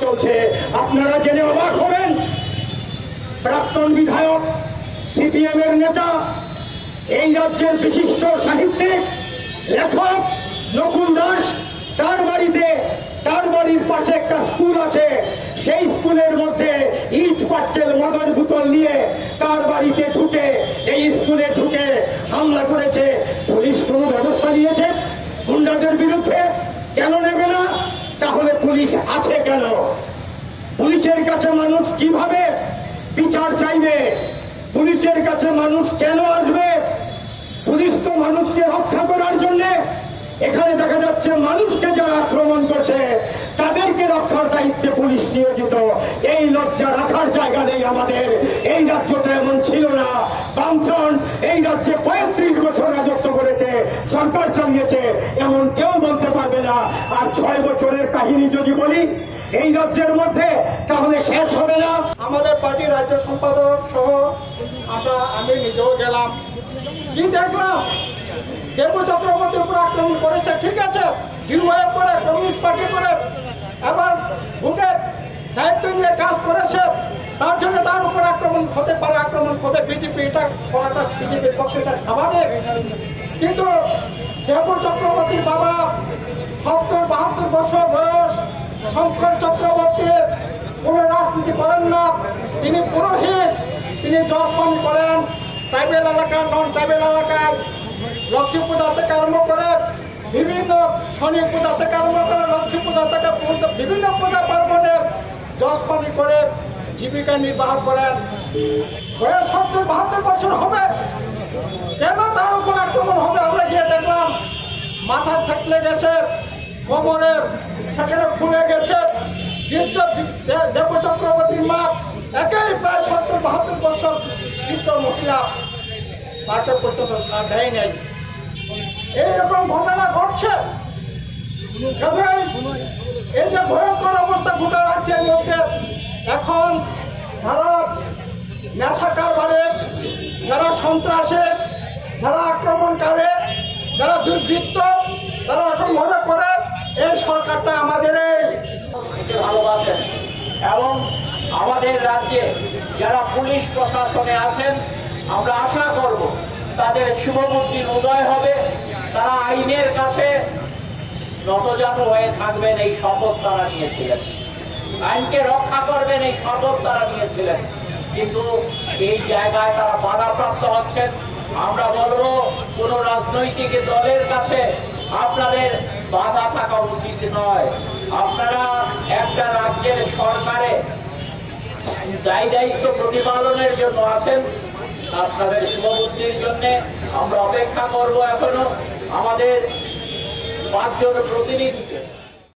চলছে। আপনারা জেনে অবাক হবেন, প্রাক্তন বিধায়ক সিপিএম এর নেতা, এই রাজ্যের বিশিষ্ট সাহিত্যিক, লেখক নকুল দাস, তার বাড়িতে, তার বাড়ির পাশে একটা স্কুল আছে। সেই স্কুলের মধ্যে ইট, পাটকেল মদর বোতল নিয়ে তার বাড়িতে ঢুকে এই স্কুলে ঢুকে হামলা করেছে। পুলিশ কোনো ব্যবস্থা নিয়েছে? গুন্ডাদের বিরুদ্ধে? কেন নেবে না? তাহলে পুলিশ আছে কেন? পুলিশের কাছে মানুষ কীভাবে বিচার চাইবে? পুলিশের কাছে মানুষ কেন আসবে? পুলিশ তো মানুষকে রক্ষা করার জন্য এখানে দেখা যাচ্ছে মানুষকে যারা আক্রমণ করছে, তাদেরকে রক্ষার দায়িত্বে পুলিশ নিয়োজিত। এই লজ্জা রাখার জায়গা নেই আমাদের। এই রাজ্যটা এমন ছিল না। বামফ্রন্ট এই রাজ্যে পঁয়ত্রিশ বছর রাজত্ব করেছে সরকার চালিয়েছে এমন কেউ বলতে পারবে না। আর ছয় বছরের কাহিনী যদি বলি, এই রাজ্যের মধ্যে তাহলে শেষ হবে না। আমাদের পার্টির রাজ্য সম্পাদক সহ আমরা, আমি নিজেও গেলাম। কি দেখলাম? দেবু চক্রবর্তীর উপর আক্রমণ করেছে, ঠিক আছে? করে, কমিউনিস্ট পার্টি করে, এবার ভোটের দায়িত্ব নিয়ে কাজ করেছে। তার জন্য তার উপর আক্রমণ হতে পারে, আক্রমণ করবে বিজেপি এটা করাটা, বিজেপির পক্ষে এটা স্বাভাবিক। কিন্তু দেবু চক্রবর্তীর বাবা সত্তর বাহাত্তর বছর বয়স শঙ্কর চক্রবর্তী কোনো রাজনীতি করেন না। তিনি পুরোহিত, তিনি জজপানি করেন ট্রাইবেল এলাকার নন ট্রাইবেল এলাকার, লক্ষ্মী পূজা থেকে আরম্ভ করে বিভিন্ন শনি পূজা থেকে আরম্ভ করে লক্ষ্মী পূজা থেকে বিভিন্ন পূজা পার্বণে জজপানি করে জীবিকা নির্বাহ করেন। বয়স সত্তর বাহাত্তর বছর হবে। কেন তার উপর আক্রমণ হবে? আমরা গিয়ে দেখলাম, মাথা থেকলে গেছে। কোমরে সেখানে খুলে গেছে। বৃদ্ধ দেব চক্রবর্তীর মা একেই প্রায় সত্তর, বাহাত্তর বছর বৃদ্ধ মহিলা তাকে পর্যন্ত সার দেয় নাই। এইরকম ঘটনা ঘটছে। এই যে ভয়ঙ্কর অবস্থা গোটা রাজ্যের মধ্যে এখন যারা নেশা কারবারে, যারা সন্ত্রাসে, যারা আক্রমণকারী, যারা দুর্বৃত্ত, তারা এখন মনে করে এই সরকারটা আমাদের ভালোবাসেন এবং আমাদের রাজ্যে যারা পুলিশ প্রশাসনে আছেন, আমরা আশা করব তাদের শুভবুদ্ধির উদয় হবে। তারা আইনের কাছে নতজানু হয়ে থাকবেন, এই শপথ তারা নিয়েছিলেন। আইনকে রক্ষা করবেন, এই শপথ তারা নিয়েছিলেন। কিন্তু এই জায়গায় তারা বাধাপ্রাপ্ত হচ্ছেন। আমরা বলব, কোনো রাজনৈতিক দলের কাছে আপনাদের বাধা থাকা উচিত নয়। আপনারা একটা রাজ্যের সরকারে দায়ী দায়িত্ব প্রতিপালনের জন্য আছেন, আপনাদের শুভবুদ্ধির জন্য আমরা অপেক্ষা করব এখনও। আমাদের পাঁচজন প্রতিনিধিকে